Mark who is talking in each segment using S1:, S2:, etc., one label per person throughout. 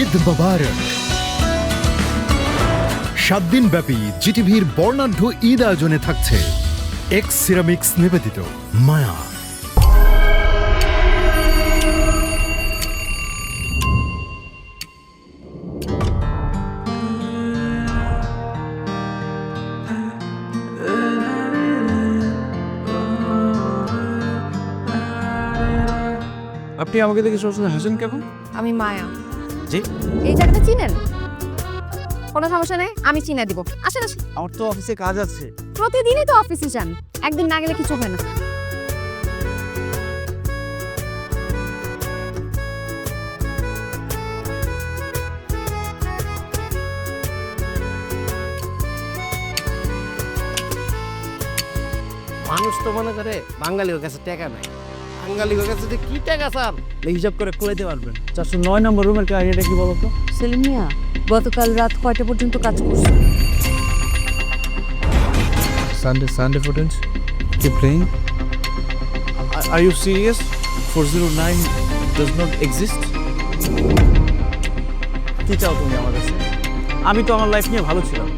S1: ঈদ মোবারক। সাত দিন ব্যাপী জিটিভির বর্ণাঢ্য ঈদ আয়োজনে থাকছে এক্স সিরামিক্স নিবেদিত মায়া।
S2: আপনি আমাকে দেখে সবসময় হাসেন কেন?
S3: আমি মায়া।
S2: জি।
S3: এই জায়গাটা চিনেন? কোনো সমস্যা নেই আমি চিনে দিব। আসেন আসেন।
S2: আমার তো অফিসে কাজ আছে।
S3: প্রতিদিনই তো অফিসে যান একদিন না গেলে কিছু হয় না।
S4: মানুষ তো মনে করে বাঙালির কাছে টাকা নাই। বাঙালির কাছে যে কি টাকা স্যার হিসাব করে পারবেন
S2: চারশো নয় নম্বর রুমের কাহিনীটা কি বলতো
S3: সেলিম মিয়া গতকাল রাত কয়টা পর্যন্ত কাজ করছ
S2: Sunday, Sunday footage? Keep playing? Are, are you serious? 409 does not exist? কি চাও তুমি আমার কাছে আমি তো আমার লাইফ নিয়ে ভালো ছিলাম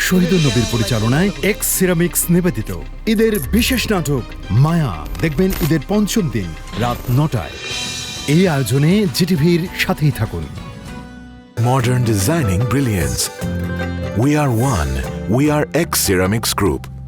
S1: শহীদুল নবীর পরিচালনায় এক্স সিরামিক্স নিবেদিত। ঈদের বিশেষ নাটক, মায়া। দেখবেন ঈদের পঞ্চম দিন, রাত নটায়। এই আয়োজনে জিটিভির সাথেই থাকুন।
S5: Modern designing brilliance we are one. We are X ceramics Group.